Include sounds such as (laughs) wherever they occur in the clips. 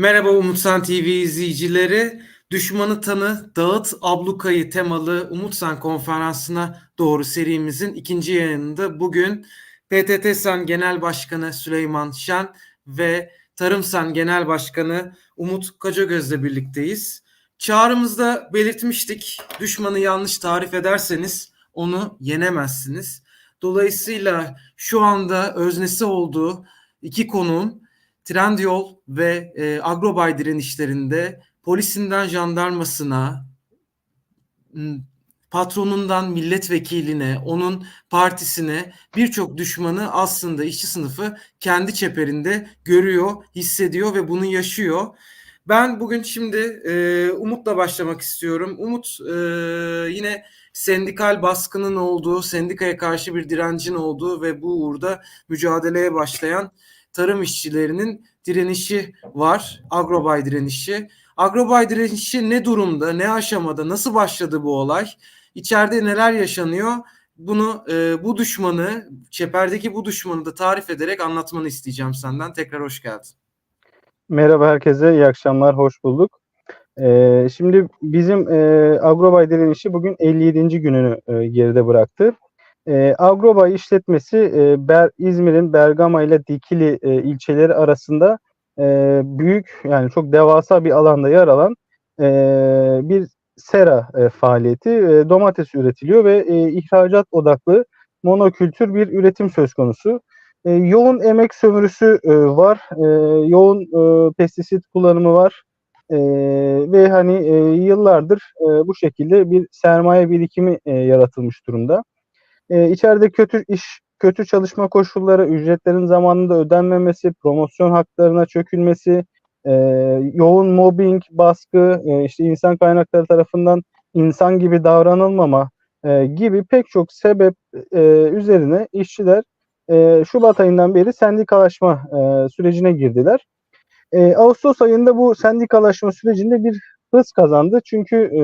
Merhaba Umutsan TV izleyicileri. Düşmanı Tanı, Dağıt Ablukayı temalı Umutsan konferansına doğru serimizin ikinci yayınında bugün PTT San Genel Başkanı Süleyman Şen ve Tarım San Genel Başkanı Umut Kacagöz'le birlikteyiz. Çağrımızda belirtmiştik. Düşmanı yanlış tarif ederseniz onu yenemezsiniz. Dolayısıyla şu anda öznesi olduğu iki konuğun Trendyol ve e, Agrobay direnişlerinde polisinden jandarmasına, patronundan milletvekiline, onun partisine birçok düşmanı aslında işçi sınıfı kendi çeperinde görüyor, hissediyor ve bunu yaşıyor. Ben bugün şimdi e, Umut'la başlamak istiyorum. Umut e, yine sendikal baskının olduğu, sendikaya karşı bir direncin olduğu ve bu uğurda mücadeleye başlayan tarım işçilerinin direnişi var. Agrobay direnişi. Agrobay direnişi ne durumda, ne aşamada, nasıl başladı bu olay? İçeride neler yaşanıyor? Bunu e, bu düşmanı, çeperdeki bu düşmanı da tarif ederek anlatmanı isteyeceğim senden. Tekrar hoş geldin. Merhaba herkese, iyi akşamlar, hoş bulduk. Ee, şimdi bizim e, Agrobay direnişi bugün 57. gününü e, geride bıraktı. E, Agrobay işletmesi e, Ber, İzmir'in Bergama ile Dikili e, ilçeleri arasında e, büyük yani çok devasa bir alanda yer alan e, bir sera e, faaliyeti. E, domates üretiliyor ve e, ihracat odaklı monokültür bir üretim söz konusu. E, yoğun emek sömürüsü e, var, e, yoğun e, pestisit kullanımı var e, ve hani e, yıllardır e, bu şekilde bir sermaye birikimi e, yaratılmış durumda. E, içeride kötü iş, kötü çalışma koşulları, ücretlerin zamanında ödenmemesi, promosyon haklarına çökülmesi, e, yoğun mobbing, baskı, e, işte insan kaynakları tarafından insan gibi davranılmama e, gibi pek çok sebep e, üzerine işçiler e, Şubat ayından beri sendikalaşma e, sürecine girdiler. E, Ağustos ayında bu sendikalaşma sürecinde bir hız kazandı. Çünkü e,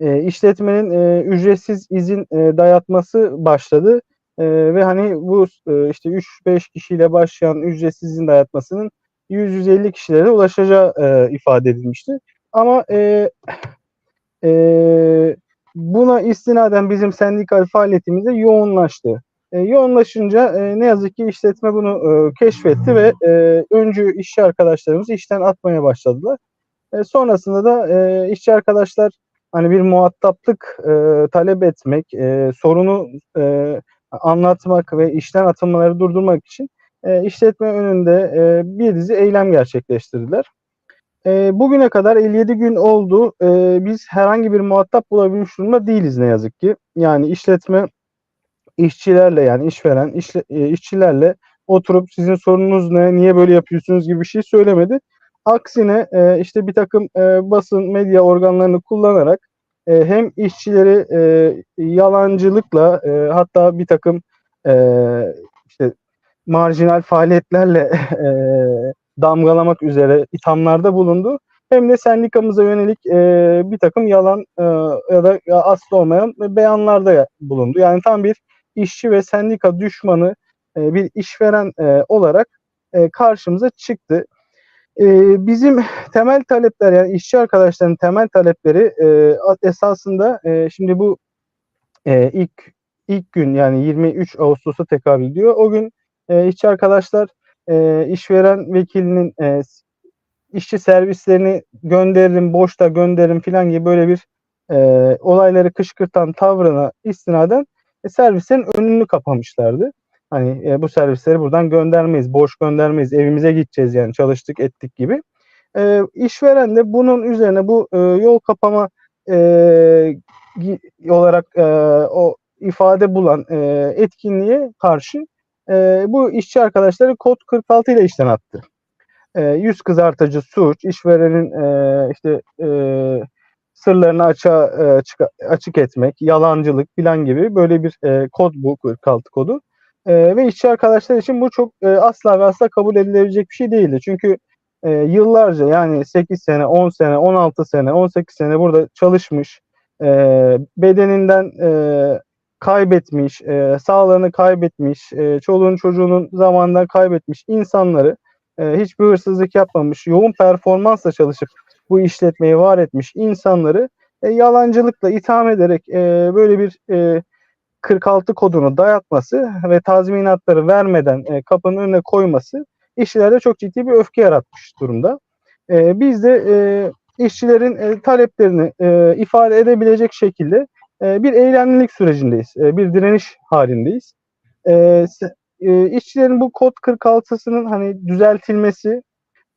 e, işletmenin e, ücretsiz izin e, dayatması başladı. E, ve hani bu e, işte 3-5 kişiyle başlayan ücretsiz izin dayatmasının 100-150 kişilere ulaşacağı e, ifade edilmişti. Ama e, e, buna istinaden bizim sendikal faaliyetimiz de yoğunlaştı. E, yoğunlaşınca e, ne yazık ki işletme bunu e, keşfetti ve e, öncü işçi arkadaşlarımızı işten atmaya başladılar. E, sonrasında da e, işçi arkadaşlar hani bir muhataplık e, talep etmek, e, sorunu e, anlatmak ve işten atılmaları durdurmak için e, işletme önünde e, bir dizi eylem gerçekleştirdiler. E, bugüne kadar 57 gün oldu. E, biz herhangi bir muhatap bulabilmiş durumda değiliz ne yazık ki. Yani işletme işçilerle yani işveren işle, e, işçilerle oturup sizin sorununuz ne, niye böyle yapıyorsunuz gibi bir şey söylemedi. Aksine e, işte bir takım e, basın medya organlarını kullanarak e, hem işçileri e, yalancılıkla e, hatta bir takım e, işte marjinal faaliyetlerle (laughs) e, damgalamak üzere ithamlarda bulundu. Hem de sendikamıza yönelik e, bir takım yalan e, ya da aslı olmayan beyanlarda bulundu. Yani tam bir işçi ve sendika düşmanı e, bir işveren e, olarak e, karşımıza çıktı. E, bizim temel talepler yani işçi arkadaşların temel talepleri e, esasında e, şimdi bu e, ilk ilk gün yani 23 Ağustos'a tekabül ediyor. O gün e, işçi arkadaşlar e, işveren vekilinin e, işçi servislerini gönderirim, boşta gönderirim filan gibi böyle bir e, olayları kışkırtan tavrına istinaden e, servislerin önünü kapamışlardı. Hani e, bu servisleri buradan göndermeyiz, boş göndermeyiz, evimize gideceğiz yani çalıştık ettik gibi. E, işveren de bunun üzerine bu e, yol kapama e, olarak e, o ifade bulan e, etkinliğe karşı e, bu işçi arkadaşları kod 46 ile işten attı. E, yüz kızartıcı suç, işverenin e, işte e, sırlarını açığa, e, açık, etmek, yalancılık falan gibi böyle bir e, kod bu 46 kodu. E, ve işçi arkadaşlar için bu çok e, asla ve asla kabul edilebilecek bir şey değildi. Çünkü e, yıllarca yani 8 sene, 10 sene, 16 sene, 18 sene burada çalışmış, e, bedeninden e, kaybetmiş, e, sağlığını kaybetmiş, e, çoluğun çocuğunun zamanından kaybetmiş insanları e, hiçbir hırsızlık yapmamış, yoğun performansla çalışıp bu işletmeyi var etmiş insanları e, yalancılıkla itham ederek e, böyle bir e, 46 kodunu dayatması ve tazminatları vermeden e, kapının önüne koyması işçilerde çok ciddi bir öfke yaratmış durumda. E, biz de e, işçilerin e, taleplerini e, ifade edebilecek şekilde e, bir eylemlilik sürecindeyiz. E, bir direniş halindeyiz. E, e, işçilerin bu kod 46'sının hani düzeltilmesi,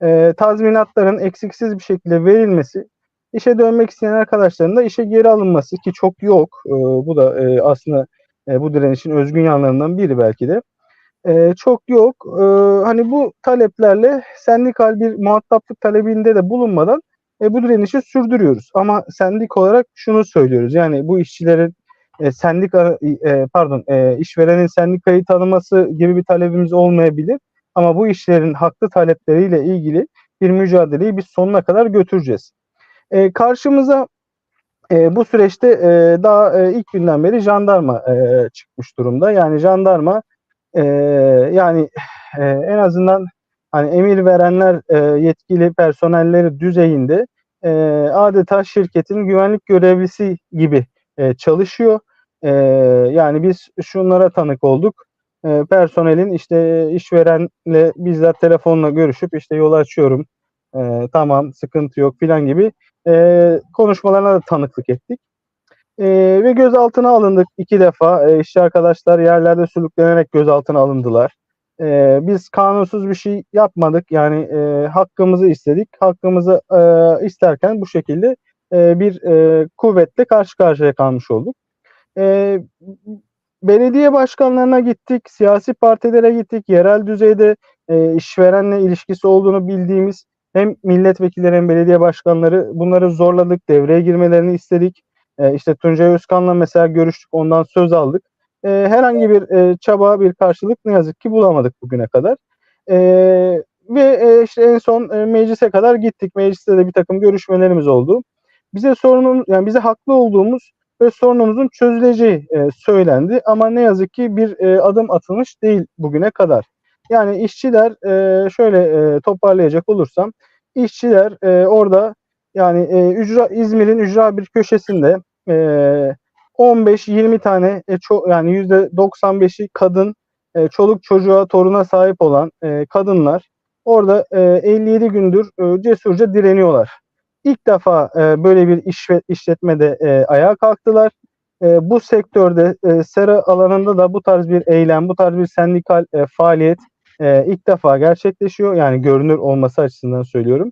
e, tazminatların eksiksiz bir şekilde verilmesi, işe dönmek isteyen arkadaşların da işe geri alınması ki çok yok. E, bu da e, aslında e, bu direnişin özgün yanlarından biri belki de. E, çok yok. E, hani bu taleplerle sendikal bir muhataplık talebinde de bulunmadan e, bu direnişi sürdürüyoruz. Ama sendik olarak şunu söylüyoruz. Yani bu işçilerin e, sendika e, pardon e, işverenin sendikayı tanıması gibi bir talebimiz olmayabilir. Ama bu işlerin haklı talepleriyle ilgili bir mücadeleyi biz sonuna kadar götüreceğiz. E, karşımıza e, bu süreçte e, daha e, ilk günden beri jandarma e, çıkmış durumda. Yani jandarma e, yani e, en azından hani emir verenler e, yetkili personelleri düzeyinde e, adeta şirketin güvenlik görevlisi gibi e, çalışıyor. E, yani biz şunlara tanık olduk. E, personelin işte işverenle bizzat telefonla görüşüp işte yol açıyorum. E, tamam sıkıntı yok filan gibi e, konuşmalarına da tanıklık ettik. E, ve gözaltına alındık iki defa. E, işçi arkadaşlar yerlerde sürüklenerek gözaltına alındılar. E, biz kanunsuz bir şey yapmadık. Yani e, hakkımızı istedik. Hakkımızı e, isterken bu şekilde e, bir e, kuvvetle karşı karşıya kalmış olduk. E, belediye başkanlarına gittik, siyasi partilere gittik, yerel düzeyde e, işverenle ilişkisi olduğunu bildiğimiz hem milletvekilleri hem belediye başkanları bunları zorladık, devreye girmelerini istedik. E, işte Tuncay Özkan'la mesela görüştük, ondan söz aldık. E, herhangi bir e, çaba, bir karşılık ne yazık ki bulamadık bugüne kadar. E, ve e, işte en son e, meclise kadar gittik. Mecliste de bir takım görüşmelerimiz oldu. Bize sorunun, yani bize haklı olduğumuz ve sorunumuzun çözüleceği e, söylendi. Ama ne yazık ki bir e, adım atılmış değil bugüne kadar. Yani işçiler e, şöyle e, toparlayacak olursam işçiler e, orada yani e, ücra İzmir'in ücra bir köşesinde e, 15-20 tane e, ço- yani %95'i kadın e, çoluk çocuğa toruna sahip olan e, kadınlar orada e, 57 gündür e, cesurca direniyorlar. İlk defa e, böyle bir iş işletmede e, ayağa kalktılar. E, bu sektörde e, sera alanında da bu tarz bir eylem, bu tarz bir sendikal e, faaliyet e, ilk defa gerçekleşiyor. Yani görünür olması açısından söylüyorum.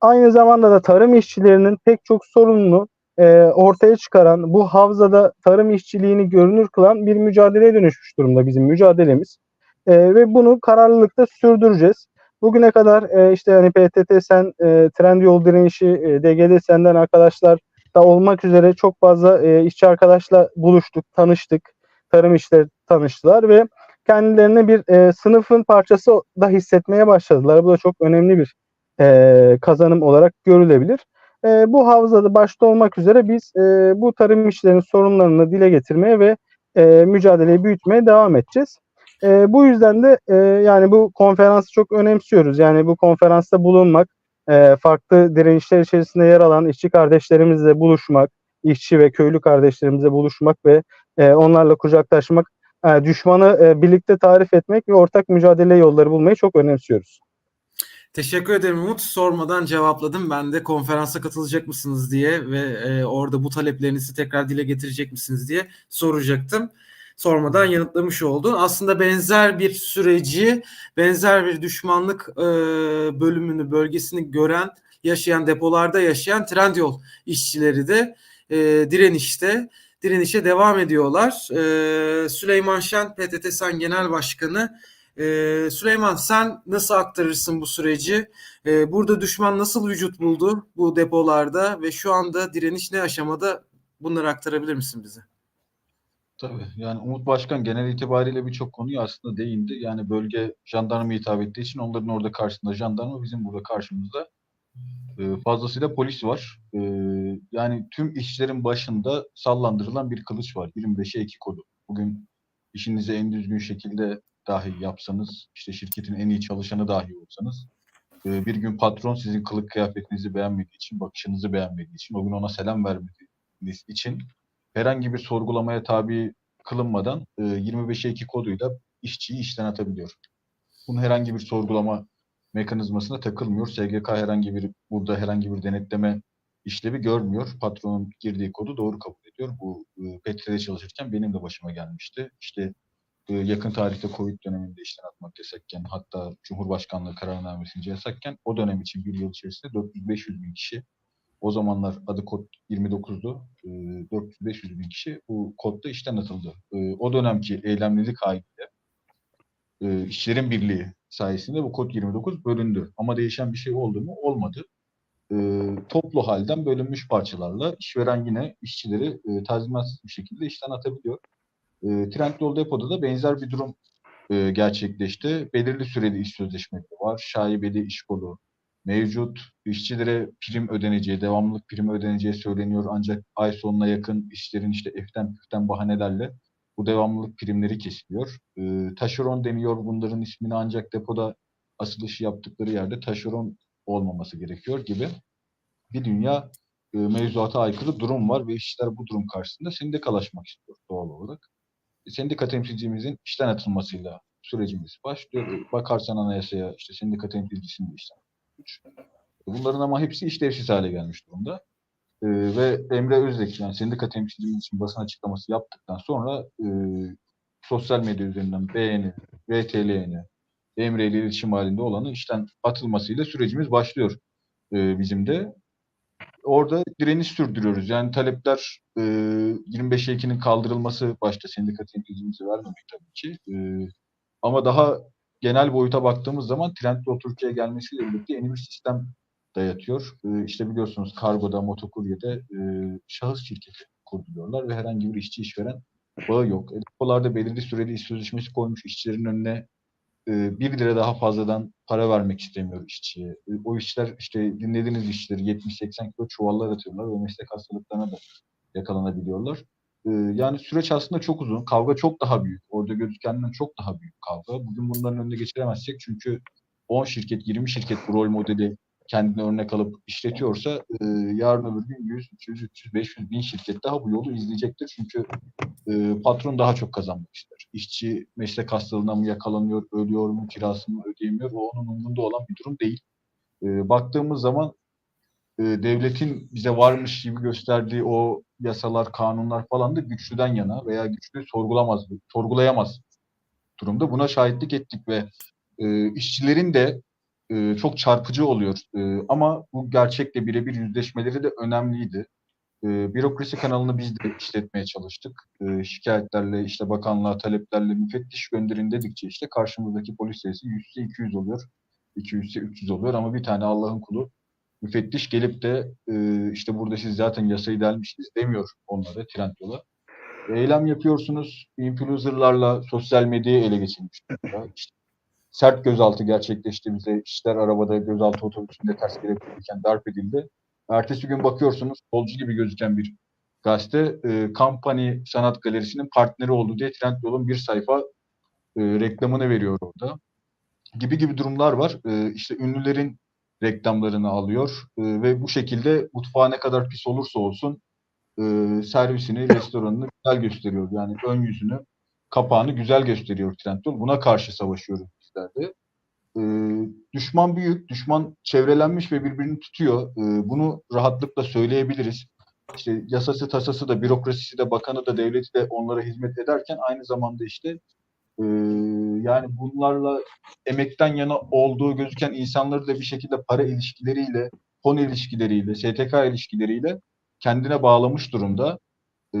Aynı zamanda da tarım işçilerinin pek çok sorununu e, ortaya çıkaran, bu havzada tarım işçiliğini görünür kılan bir mücadeleye dönüşmüş durumda bizim mücadelemiz. E, ve bunu kararlılıkla sürdüreceğiz. Bugüne kadar e, işte hani PTT Sen, e, Trendyol direnişi, e, DGD Sen'den arkadaşlar da olmak üzere çok fazla e, işçi arkadaşla buluştuk, tanıştık. Tarım işleri tanıştılar ve kendilerini bir e, sınıfın parçası da hissetmeye başladılar. Bu da çok önemli bir e, kazanım olarak görülebilir. E, bu havzada başta olmak üzere biz e, bu tarım işlerinin sorunlarını dile getirmeye ve e, mücadeleyi büyütmeye devam edeceğiz. E, bu yüzden de e, yani bu konferansı çok önemsiyoruz. Yani bu konferansta bulunmak, e, farklı direnişler içerisinde yer alan işçi kardeşlerimizle buluşmak, işçi ve köylü kardeşlerimizle buluşmak ve e, onlarla kucaklaşmak, e, düşmanı e, birlikte tarif etmek ve ortak mücadele yolları bulmayı çok önemsiyoruz. Teşekkür ederim Umut. Sormadan cevapladım. Ben de konferansa katılacak mısınız diye ve e, orada bu taleplerinizi tekrar dile getirecek misiniz diye soracaktım. Sormadan yanıtlamış oldun. Aslında benzer bir süreci, benzer bir düşmanlık e, bölümünü, bölgesini gören, yaşayan, depolarda yaşayan Trendyol işçileri de e, direnişte, direnişe devam ediyorlar. E, Süleyman Şen, PTT Sen Genel Başkanı ee, Süleyman sen nasıl aktarırsın bu süreci? Ee, burada düşman nasıl vücut buldu bu depolarda ve şu anda direniş ne aşamada? Bunları aktarabilir misin bize? Tabii yani Umut Başkan genel itibariyle birçok konuyu aslında değindi. Yani bölge jandarma hitap ettiği için onların orada karşısında jandarma bizim burada karşımızda e, fazlasıyla polis var. E, yani tüm işlerin başında sallandırılan bir kılıç var. 25'e 2 kodu. Bugün işinizi en düzgün şekilde dahi yapsanız, işte şirketin en iyi çalışanı dahi olsanız, e, bir gün patron sizin kılık kıyafetinizi beğenmediği için, bakışınızı beğenmediği için, o gün ona selam vermediğiniz için herhangi bir sorgulamaya tabi kılınmadan e, 25'e 2 koduyla işçiyi işten atabiliyor. Bunun herhangi bir sorgulama mekanizmasına takılmıyor. SGK herhangi bir burada herhangi bir denetleme işlevi görmüyor. Patronun girdiği kodu doğru kabul ediyor. Bu e, Petri'de çalışırken benim de başıma gelmişti. İşte e, yakın tarihte Covid döneminde işten atmak yasakken hatta Cumhurbaşkanlığı kararnamesinde yasakken o dönem için bir yıl içerisinde 400-500 bin kişi o zamanlar adı kod 29'du. E, 400-500 bin kişi bu kodda işten atıldı. E, o dönemki eylemlilik haliyle e, işçilerin birliği sayesinde bu kod 29 bölündü. Ama değişen bir şey oldu mu? Olmadı. E, toplu halden bölünmüş parçalarla işveren yine işçileri e, tazminatsız bir şekilde işten atabiliyor. E, Trendyol Depo'da da benzer bir durum e, gerçekleşti. Belirli süreli iş sözleşmeleri var. Şaibeli iş kolu mevcut. İşçilere prim ödeneceği, devamlılık primi ödeneceği söyleniyor. Ancak ay sonuna yakın işlerin işte eften püften bahanelerle bu devamlılık primleri kesiliyor. E, taşeron deniyor bunların ismini ancak depoda asılışı yaptıkları yerde taşeron olmaması gerekiyor gibi bir dünya e, mevzuata aykırı durum var ve işçiler bu durum karşısında sendikalaşmak istiyor doğal olarak. E, Sendika temsilcimizin işten atılmasıyla sürecimiz başlıyor. E, Bakarsan anayasaya işte sendika temsilcisinin işten atılmış. Bunların ama hepsi işlevsiz hale gelmiş durumda. E, ve Emre Özdek yani sendika temsilcimiz için basın açıklaması yaptıktan sonra e, sosyal medya üzerinden beğeni, VTL'ni, Emre ile iletişim halinde olanı işten atılmasıyla sürecimiz başlıyor e, bizim de. Orada direniş sürdürüyoruz. Yani talepler e, 25 Ekim'in kaldırılması başta sendika temsilcimizi vermemek tabii ki. E, ama daha genel boyuta baktığımız zaman Trendyol Türkiye'ye gelmesiyle birlikte yeni bir sistem dayatıyor. E, işte biliyorsunuz kargoda, motokuryede e, şahıs şirketi kurduruyorlar ve herhangi bir işçi işveren bağı yok. E, depolarda belirli süreli iş sözleşmesi koymuş işçilerin önüne e, bir lira daha fazladan para vermek istemiyor işçiye. E, O işçiler işte dinlediğiniz işçileri 70-80 kilo çuvallar atıyorlar ve meslek hastalıklarına da yakalanabiliyorlar. E, Yani süreç aslında çok uzun. Kavga çok daha büyük. Orada gözükenden çok daha büyük kavga. Bugün bunların önüne geçiremezsek çünkü 10 şirket, 20 şirket bu rol modeli kendine örnek alıp işletiyorsa e, yarın öbür gün 100, 200, 300, 500 bin şirket daha bu yolu izleyecektir. Çünkü e, patron daha çok kazanmak ister. İşçi meslek hastalığına mı yakalanıyor, ölüyor mu, kirasını ödeyemiyor. O onun umurunda olan bir durum değil. E, baktığımız zaman e, devletin bize varmış gibi gösterdiği o yasalar, kanunlar falan da güçlüden yana veya güçlü sorgulamaz, sorgulayamaz durumda. Buna şahitlik ettik ve e, işçilerin de e, çok çarpıcı oluyor. E, ama bu gerçekle birebir yüzleşmeleri de önemliydi. E, bürokrasi kanalını biz de işletmeye çalıştık. E, şikayetlerle, işte bakanlığa taleplerle müfettiş gönderin dedikçe işte karşımızdaki polis sayısı 100 ise 200 oluyor. 200 ise 300 oluyor ama bir tane Allah'ın kulu müfettiş gelip de e, işte burada siz zaten yasayı delmişsiniz demiyor onlara, Trendyol'a. Eylem yapıyorsunuz, influencerlarla sosyal medyayı ele geçirmiş. (laughs) İşte sert gözaltı gerçekleşti bize. İşler arabada gözaltı otobüsünde ters kelepçeliyken darp edildi. Ertesi gün bakıyorsunuz solcu gibi gözüken bir gazete e, Company Sanat Galerisi'nin partneri oldu diye Trendyol'un bir sayfa e, reklamını veriyor orada. Gibi gibi durumlar var. E, işte ünlülerin reklamlarını alıyor e, ve bu şekilde mutfağı ne kadar pis olursa olsun e, servisini, restoranını güzel gösteriyor. Yani ön yüzünü, kapağını güzel gösteriyor Trendyol. Buna karşı savaşıyoruz bizler de. E, düşman büyük, düşman çevrelenmiş ve birbirini tutuyor. E, bunu rahatlıkla söyleyebiliriz. İşte yasası, tasası da, bürokrasisi de, bakanı da, devleti de onlara hizmet ederken aynı zamanda işte e, yani bunlarla emekten yana olduğu gözüken insanları da bir şekilde para ilişkileriyle, fon ilişkileriyle, STK ilişkileriyle kendine bağlamış durumda. E,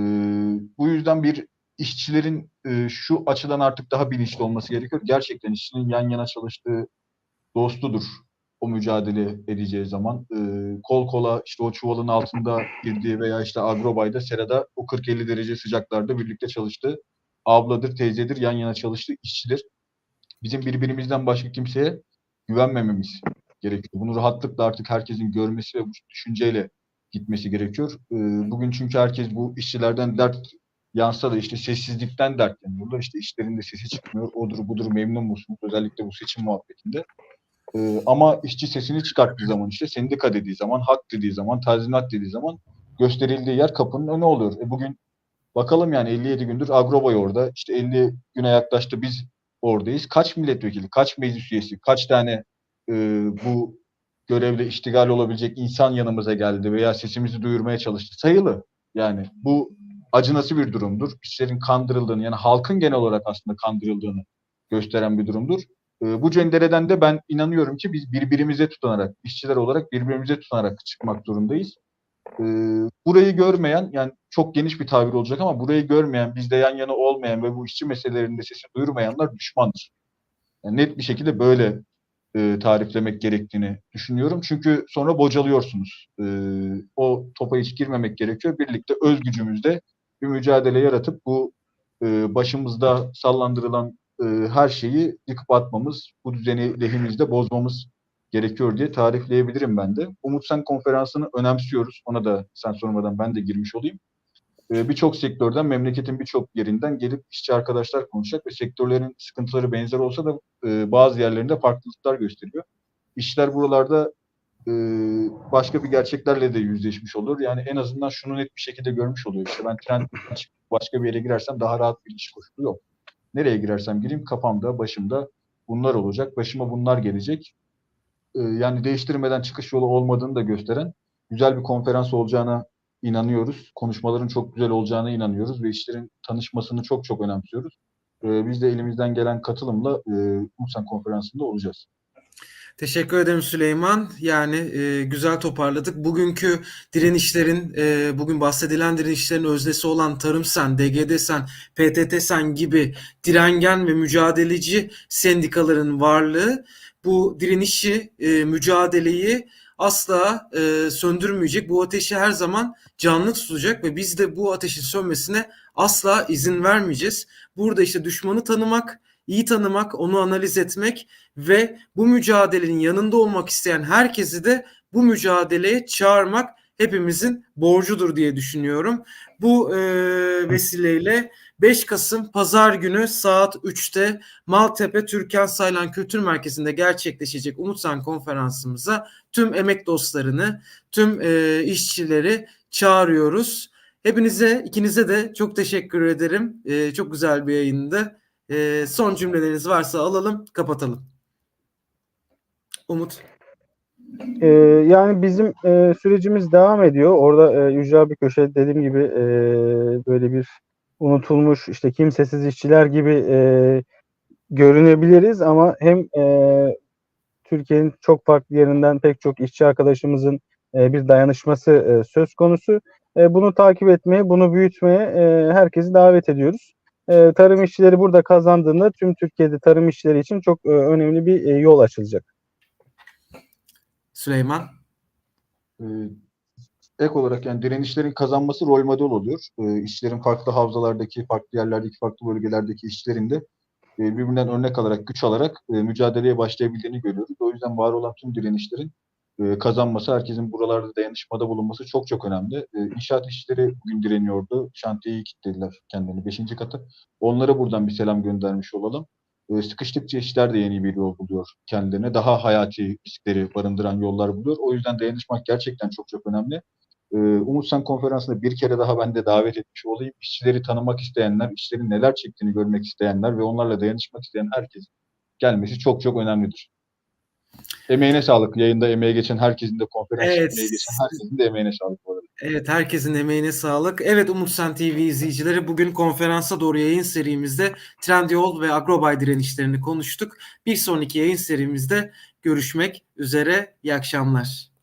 bu yüzden bir işçilerin e, şu açıdan artık daha bilinçli olması gerekiyor. Gerçekten işçinin yan yana çalıştığı dostudur o mücadele edeceği zaman. E, kol kola işte o çuvalın altında girdiği veya işte agrobayda serada o 40-50 derece sıcaklarda birlikte çalıştığı abladır, teyzedir, yan yana çalıştığı işçidir. Bizim birbirimizden başka kimseye güvenmememiz gerekiyor. Bunu rahatlıkla artık herkesin görmesi ve bu düşünceyle gitmesi gerekiyor. E, bugün çünkü herkes bu işçilerden dert yansa da işte sessizlikten dertleniyorlar. İşte işlerinde sesi çıkmıyor. Odur budur memnun musunuz? Özellikle bu seçim muhabbetinde. Ee, ama işçi sesini çıkarttığı zaman işte sendika dediği zaman, hak dediği zaman, tazminat dediği zaman gösterildiği yer kapının önü oluyor. E bugün bakalım yani 57 gündür Agrobay orada. İşte 50 güne yaklaştı biz oradayız. Kaç milletvekili, kaç meclis üyesi, kaç tane e, bu görevle iştigal olabilecek insan yanımıza geldi veya sesimizi duyurmaya çalıştı. Sayılı. Yani bu acınası bir durumdur. İşçilerin kandırıldığını yani halkın genel olarak aslında kandırıldığını gösteren bir durumdur. E, bu cendereden de ben inanıyorum ki biz birbirimize tutanarak, işçiler olarak birbirimize tutanarak çıkmak zorundayız. E, burayı görmeyen, yani çok geniş bir tabir olacak ama burayı görmeyen, bizde yan yana olmayan ve bu işçi meselelerinde sesi duyurmayanlar düşmandır. Yani net bir şekilde böyle e, tariflemek gerektiğini düşünüyorum. Çünkü sonra bocalıyorsunuz. E, o topa hiç girmemek gerekiyor. Birlikte öz gücümüzle bir mücadele yaratıp bu e, başımızda sallandırılan e, her şeyi yıkıp atmamız, bu düzeni lehimizde bozmamız gerekiyor diye tarifleyebilirim ben de. Umut Sen konferansını önemsiyoruz. Ona da sen sormadan ben de girmiş olayım. E, birçok sektörden, memleketin birçok yerinden gelip işçi arkadaşlar konuşacak ve sektörlerin sıkıntıları benzer olsa da e, bazı yerlerinde farklılıklar gösteriyor. İşçiler buralarda e, başka bir gerçeklerle de yüzleşmiş olur. Yani en azından şunu net bir şekilde görmüş oluyor. İşte ben tren başka bir yere girersem daha rahat bir iş koşulu yok. Nereye girersem gireyim kafamda, başımda bunlar olacak. Başıma bunlar gelecek. E, yani değiştirmeden çıkış yolu olmadığını da gösteren güzel bir konferans olacağına inanıyoruz. Konuşmaların çok güzel olacağına inanıyoruz ve işlerin tanışmasını çok çok önemsiyoruz. E, biz de elimizden gelen katılımla e, Umsan konferansında olacağız. Teşekkür ederim Süleyman. Yani e, güzel toparladık. Bugünkü direnişlerin, e, bugün bahsedilen direnişlerin öznesi olan Tarım Sen, DGD Sen, PTT Sen gibi direngen ve mücadeleci sendikaların varlığı bu direnişi, e, mücadeleyi asla e, söndürmeyecek. Bu ateşi her zaman canlı tutacak ve biz de bu ateşin sönmesine asla izin vermeyeceğiz. Burada işte düşmanı tanımak, iyi tanımak, onu analiz etmek ve bu mücadelenin yanında olmak isteyen herkesi de bu mücadeleye çağırmak hepimizin borcudur diye düşünüyorum. Bu e, vesileyle 5 Kasım Pazar günü saat 3'te Maltepe Türkan Saylan Kültür Merkezi'nde gerçekleşecek Umutsan konferansımıza tüm emek dostlarını, tüm e, işçileri çağırıyoruz. Hepinize, ikinize de çok teşekkür ederim. E, çok güzel bir yayındı. E, son cümleleriniz varsa alalım, kapatalım. Umut. Ee, yani bizim e, sürecimiz devam ediyor. Orada e, ücra bir köşe dediğim gibi e, böyle bir unutulmuş işte kimsesiz işçiler gibi e, görünebiliriz ama hem e, Türkiye'nin çok farklı yerinden pek çok işçi arkadaşımızın e, bir dayanışması e, söz konusu. E, bunu takip etmeye, bunu büyütmeye e, herkesi davet ediyoruz. E, tarım işçileri burada kazandığında tüm Türkiye'de tarım işçileri için çok e, önemli bir e, yol açılacak. Süleyman. Ek olarak yani direnişlerin kazanması rol model oluyor. Ee, işçilerin farklı havzalardaki, farklı yerlerdeki, farklı bölgelerdeki işçilerin de e, birbirinden örnek alarak, güç alarak e, mücadeleye başlayabildiğini görüyoruz. O yüzden var olan tüm direnişlerin e, kazanması, herkesin buralarda dayanışmada bulunması çok çok önemli. E, inşaat işçileri bugün direniyordu. Şantiyeyi kilitlediler kendilerini beşinci katı. Onlara buradan bir selam göndermiş olalım. E, sıkıştıkça işler de yeni bir yol buluyor kendilerine. Daha hayati riskleri barındıran yollar buluyor. O yüzden dayanışmak gerçekten çok çok önemli. E, Umut Sen konferansında bir kere daha ben de davet etmiş olayım. İşçileri tanımak isteyenler, işçilerin neler çektiğini görmek isteyenler ve onlarla dayanışmak isteyen herkesin gelmesi çok çok önemlidir. Emeğine sağlık. Yayında emeğe geçen herkesin de konferans Evet. emeğe geçen herkesin de emeğine sağlık bu arada. Evet herkesin emeğine sağlık. Evet Umut Sen TV izleyicileri bugün konferansa doğru yayın serimizde Trendyol ve Agrobay direnişlerini konuştuk. Bir sonraki yayın serimizde görüşmek üzere. İyi akşamlar.